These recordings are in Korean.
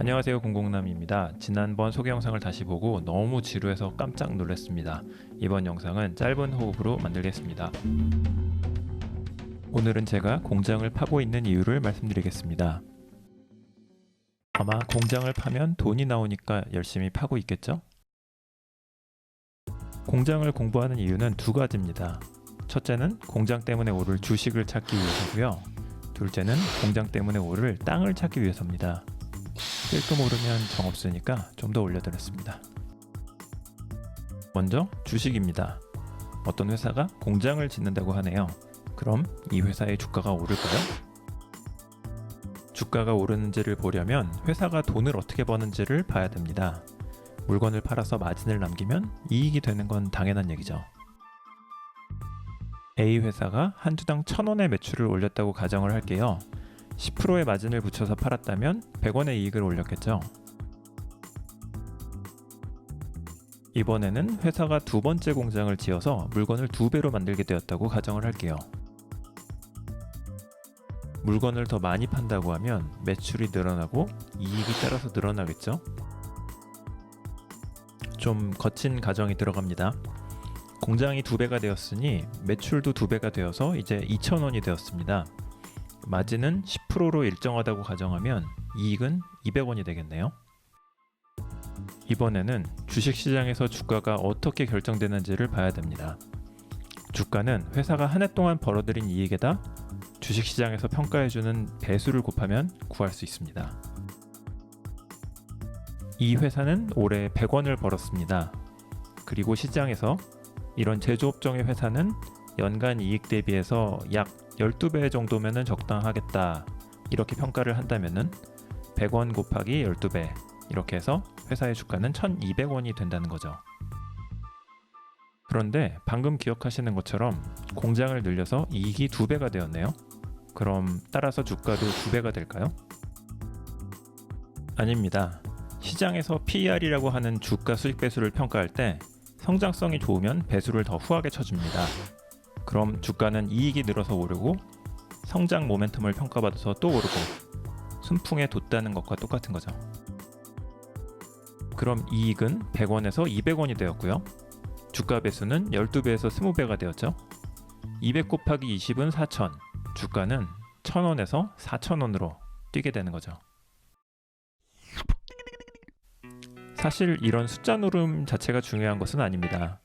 안녕하세요 공공남입니다. 지난번 소개 영상을 다시 보고 너무 지루해서 깜짝 놀랐습니다. 이번 영상은 짧은 호흡으로 만들겠습니다. 오늘은 제가 공장을 파고 있는 이유를 말씀드리겠습니다. 아마 공장을 파면 돈이 나오니까 열심히 파고 있겠죠? 공장을 공부하는 이유는 두 가지입니다. 첫째는 공장 때문에 오를 주식을 찾기 위해서고요. 둘째는 공장 때문에 오를 땅을 찾기 위해서입니다. 찔끔 오르면 정 없으니까 좀 더 올려드렸습니다. 먼저 주식입니다. 어떤 회사가 공장을 짓는다고 하네요. 그럼 이 회사의 주가가 오를까요? 주가가 오르는지를 보려면 회사가 돈을 어떻게 버는지를 봐야 됩니다. 물건을 팔아서 마진을 남기면 이익이 되는 건 당연한 얘기죠. A 회사가 한 주당 1000원의 매출을 올렸다고 가정을 할게요. 10%의 마진을 붙여서 팔았다면 100원의 이익을 올렸겠죠. 이번에는 회사가 두 번째 공장을 지어서 물건을 두 배로 만들게 되었다고 가정을 할게요. 물건을 더 많이 판다고 하면 매출이 늘어나고 이익이 따라서 늘어나겠죠? 좀 거친 가정이 들어갑니다. 공장이 두 배가 되었으니 매출도 두 배가 되어서 이제 2,000원이 되었습니다. 마진은 10%로 일정하다고 가정하면 이익은 200원이 되겠네요. 이번에는 주식시장에서 주가가 어떻게 결정되는지를 봐야 됩니다. 주가는 회사가 한 해 동안 벌어들인 이익에다 주식시장에서 평가해주는 배수를 곱하면 구할 수 있습니다. 이 회사는 올해 100원을 벌었습니다. 그리고 시장에서 이런 제조업종의 회사는 연간 이익 대비해서 약 12배 정도면 적당하겠다. 이렇게 평가를 한다면은 100원 곱하기 12배. 이렇게 해서 회사의 주가는 1200원이 된다는 거죠. 그런데 방금 기억하시는 것처럼 공장을 늘려서 이익이 2배가 되었네요. 그럼 따라서 주가도 2배가 될까요? 아닙니다. 시장에서 PER이라고 하는 주가 수익 배수를 평가할 때 성장성이 좋으면 배수를 더 후하게 쳐줍니다. 그럼 주가는 이익이 늘어서 오르고 성장 모멘텀을 평가받아서 또 오르고 순풍에 돋다는 것과 똑같은 거죠. 그럼 이익은 100원에서 200원이 되었고요. 주가 배수는 12배에서 20배가 되었죠. 200 곱하기 20은 4,000. 주가는 1,000원에서 4,000원으로 뛰게 되는 거죠. 사실 이런 숫자 노름 자체가 중요한 것은 아닙니다.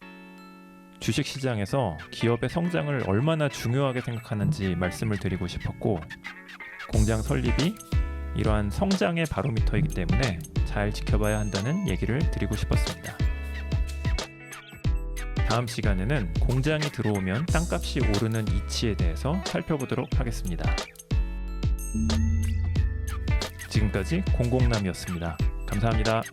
주식 시장에서 기업의 성장을 얼마나 중요하게 생각하는지 말씀을 드리고 싶었고 공장 설립이 이러한 성장의 바로미터이기 때문에 잘 지켜봐야 한다는 얘기를 드리고 싶었습니다. 다음 시간에는 공장이 들어오면 땅값이 오르는 이치에 대해서 살펴보도록 하겠습니다. 지금까지 공공남이었습니다. 감사합니다.